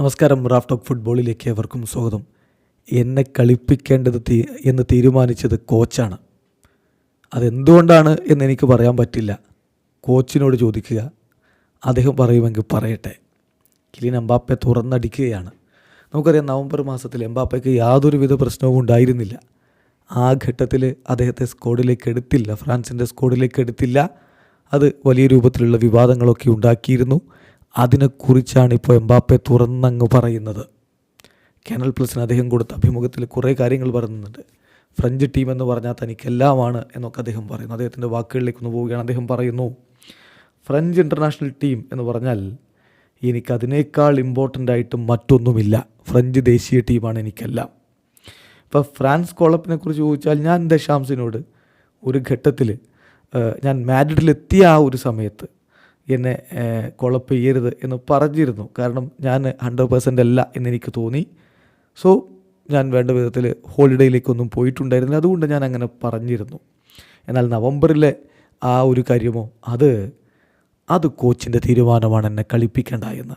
നമസ്കാരം Raf talk ഫുട്ബോളിലേക്ക് എവർക്കും സ്വാഗതം. എന്നെ കളിപ്പിക്കേണ്ടത് എന്ന് തീരുമാനിച്ചത് കോച്ചാണ്. അതെന്തുകൊണ്ടാണ് എന്ന് എനിക്ക് പറയാൻ പറ്റില്ല. കോച്ചിനോട് ചോദിക്കുക. അദ്ദേഹം പറയുമെങ്കിൽ പറയട്ടെ. കിലിൻ എംബാപ്പെ തുറന്നടിക്കുകയാണ്. നമുക്കറിയാം നവംബർ മാസത്തിൽ എംബാപ്പയ്ക്ക് യാതൊരുവിധ പ്രശ്നവും ഉണ്ടായിരുന്നില്ല. ആ ഘട്ടത്തിൽ അദ്ദേഹത്തെ സ്ക്വാഡിലേക്ക് എടുത്തില്ല. ഫ്രാൻസിന്റെ സ്ക്വാഡിലേക്ക് എടുത്തില്ല. അത് വലിയ രൂപത്തിലുള്ള വിവാദങ്ങളൊക്കെ ഉണ്ടാക്കിയിരുന്നു. അതിനെക്കുറിച്ചാണ് ഇപ്പോൾ എംബാപ്പെ തുറന്നങ്ങ് പറയുന്നത്. കെനൽ പ്ലസിന് അദ്ദേഹം കൊടുത്ത അഭിമുഖത്തിൽ കുറേ കാര്യങ്ങൾ പറയുന്നുണ്ട്. ഫ്രഞ്ച് ടീം എന്ന് പറഞ്ഞാൽ തനിക്കെല്ലാമാണ് എന്നൊക്കെ അദ്ദേഹം പറയുന്നു. അദ്ദേഹത്തിന്റെ വാക്കുകളിലേക്ക് ഒന്ന് പോവുകയാണ്. അദ്ദേഹം പറയുന്നു ഫ്രഞ്ച് ഇന്റർനാഷണൽ ടീം എന്ന് പറഞ്ഞാൽ എനിക്കതിനേക്കാൾ ഇമ്പോർട്ടന്റ് ആയിട്ട് മറ്റൊന്നുമില്ല. ഫ്രഞ്ച് ദേശീയ ടീമാണ് എനിക്കെല്ലാം. ഇപ്പോൾ ഫ്രാൻസ് കോളപ്പിനെ കുറിച്ച് ചോദിച്ചാൽ ഞാൻ ദശാംസിനോട് ഒരു ഘട്ടത്തിൽ ഞാൻ മാഡ്രിഡിലെത്തിയ ആ ഒരു സമയത്ത് എന്നെ കുഴപ്പ് ചെയ്യരുത് എന്ന് പറഞ്ഞിരുന്നു. കാരണം ഞാൻ ഹൺഡ്രഡ് പേഴ്സന്റ് അല്ല എന്നെനിക്ക് തോന്നി. സോ ഞാൻ വേണ്ട വിധത്തിൽ ഹോളിഡേയിലേക്കൊന്നും പോയിട്ടുണ്ടായിരുന്നില്ല. അതുകൊണ്ട് ഞാൻ അങ്ങനെ പറഞ്ഞിരുന്നു. എന്നാൽ നവംബറിലെ ആ ഒരു കാര്യമോ അത് അത് കോച്ചിന്റെ തീരുമാനമാണ് എന്നെ കളിപ്പിക്കേണ്ട എന്ന്.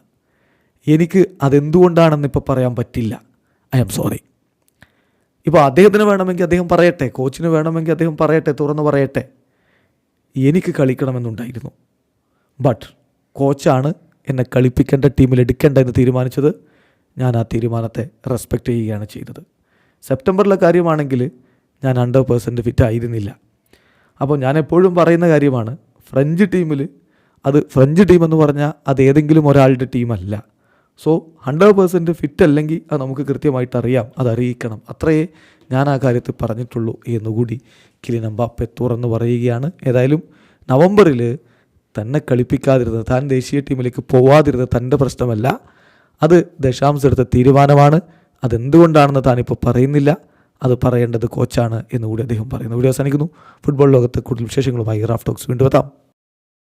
എനിക്ക് അതെന്തുകൊണ്ടാണെന്ന് ഇപ്പോൾ പറയാൻ പറ്റില്ല. ഐ ആം സോറി ഇപ്പോൾ അദ്ദേഹത്തിന് വേണമെങ്കിൽ അദ്ദേഹം പറയട്ടെ കോച്ചിന് വേണമെങ്കിൽ അദ്ദേഹം പറയട്ടെ തുറന്ന് പറയട്ടെ. എനിക്ക് കളിക്കണമെന്നുണ്ടായിരുന്നു. ബട്ട് കോച്ചാണ് എന്നെ കളിപ്പിക്കേണ്ട ടീമിൽ എടുക്കേണ്ട എന്ന് തീരുമാനിച്ചത്. ഞാൻ ആ തീരുമാനത്തെ റെസ്പെക്റ്റ് ചെയ്യുകയാണ് ചെയ്തത്. സെപ്റ്റംബറിലെ കാര്യമാണെങ്കിൽ ഞാൻ ഹൺഡ്രഡ് പേഴ്സന്റ് ഫിറ്റ് ആയിരുന്നില്ല. അപ്പോൾ ഞാൻ എപ്പോഴും പറയുന്ന കാര്യമാണ് ഫ്രഞ്ച് ടീമിൽ അത് ഫ്രഞ്ച് ടീം എന്ന് പറഞ്ഞാൽ അത് ഏതെങ്കിലും ഒരാളുടെ ടീമല്ല സോ ഹൺഡ്രഡ് പേഴ്സന്റ് ഫിറ്റ് അല്ലെങ്കിൽ അത് നമുക്ക് കൃത്യമായിട്ട് അറിയാം അത് അറിയിക്കണം. അത്രയേ ഞാൻ ആ കാര്യത്തിൽ പറഞ്ഞിട്ടുള്ളൂ എന്നുകൂടി കിലിൻ എംബാപ്പെ തുറന്ന് പറയുകയാണ്. ഏതായാലും നവംബറിൽ തന്നെ കളിപ്പിക്കാതിരുന്നത് താൻ ദേശീയ ടീമിലേക്ക് പോവാതിരുന്നത് തന്റെ പ്രശ്നമല്ല. അത് ദശാംശം എടുത്ത തീരുമാനമാണ്. അതെന്തുകൊണ്ടാണെന്ന് താനിപ്പോൾ പറയുന്നില്ല. അത് പറയേണ്ടത് കോച്ചാണ് എന്നുകൂടി അദ്ദേഹം പറയുന്നു. വീഡിയോ അവസാനിക്കുന്നു. ഫുട്ബോൾ ലോകത്തെ കൂടുതൽ വിശേഷങ്ങളുമായി റാഫ് ടോക്സ് വീണ്ടും എത്താം.